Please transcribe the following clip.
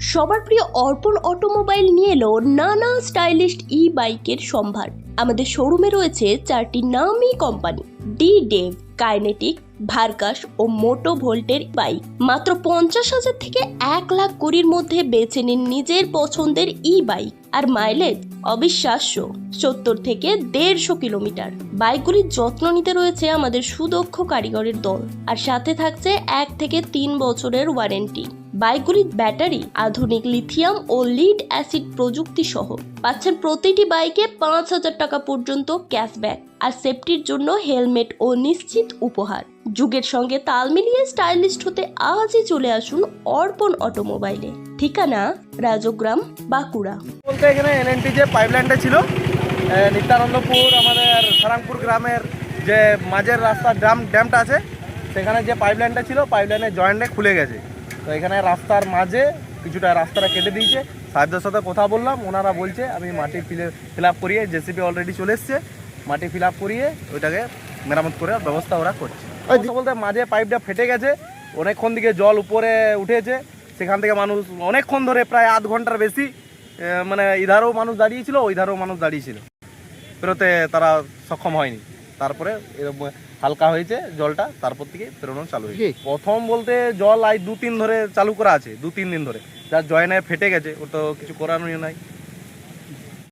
সবার প্রিয় অর্পণ অটোমোবাইল নিয়ে এলো নানা স্টাইলিস্ট ই বাইকের সম্ভার। আমাদের শোরুমে রয়েছে চারটি নামি কোম্পানি ডি ডেভ কাইনেটিক ভার্কাস ও মোটো ভোল্টের বাইক মাত্র পঞ্চাশ হাজার থেকে এক লাখ কুড়ির মধ্যে বেছে নিন নিজের পছন্দের ই বাইক আর মাইলেজ অবিশ্বাস্য, সত্তর থেকে দেড়শো কিলোমিটার। বাইকগুলির যত্ন নিতে রয়েছে আমাদের সুদক্ষ কারিগরের দল। আর সাথে থাকছে এক থেকে তিন বছরের ওয়ারেন্টি বাইকগুলির ব্যাটারি, আধুনিক লিথিয়াম ও লিড অ্যাসিড প্রযুক্তি সহ পাচ্ছেন প্রতিটি বাইকে পাঁচ হাজার টাকা পর্যন্ত ক্যাশব্যাক আর সেফটির জন্য হেলমেট ও নিশ্চিত উপহার। যুগের সঙ্গে তাল মিলিয়ে স্টাইলিস্ট হতে আজই চলে আসুন অর্পণ অটোমোবাইলে। ঠিকানা, রাজগ্রাম, বাঁকুড়া। বলতে এখানে এনএনটি যে পাইপলাইনটা ছিল নিত্যানন্দপুর, আমাদের সারাংপুর গ্রামের যে মাঝের রাস্তা ড্যাম ড্যামটা আছে, সেখানে যে পাইপলাইনটা ছিল পাইপলাইনের জয়েন্টে খুলে গেছে। তো এখানে রাস্তার মাঝে কিছুটা রাস্তাটা কেটে দিয়েছে। সাহেবদের সাথে কথা বললাম ওনারা বলছে আমি মাটি ফিলে ফিল আপ করিয়ে জেসিপি অলরেডি চলে এসছে। মাটি ফিল আপ করিয়ে ওইটাকে মেরামত করে ব্যবস্থা ওরা করছে। বলতে মাঝে পাইপটা ফেটে গেছে অনেকক্ষণ দিকে জল উপরে উঠেছে। সেখান থেকে মানুষ অনেকক্ষণ ধরে প্রায় আধ ঘণ্টার বেশি মানে ইধারও মানুষ দাঁড়িয়েছিল ওই ধারেও মানুষ দাঁড়িয়েছিল। পেরোতে তারা সক্ষম হয়নি। তারপরে এরকম হালকা হয়েছে জলটা তারপর থেকে পেরোনো চালু হয়েছে। প্রথম বলতে জল আই দু তিন ধরে চালু করা আছে দু তিন দিন ধরে। যার জয়নায় ফেটে গেছে ওর তো কিছু করার নাই।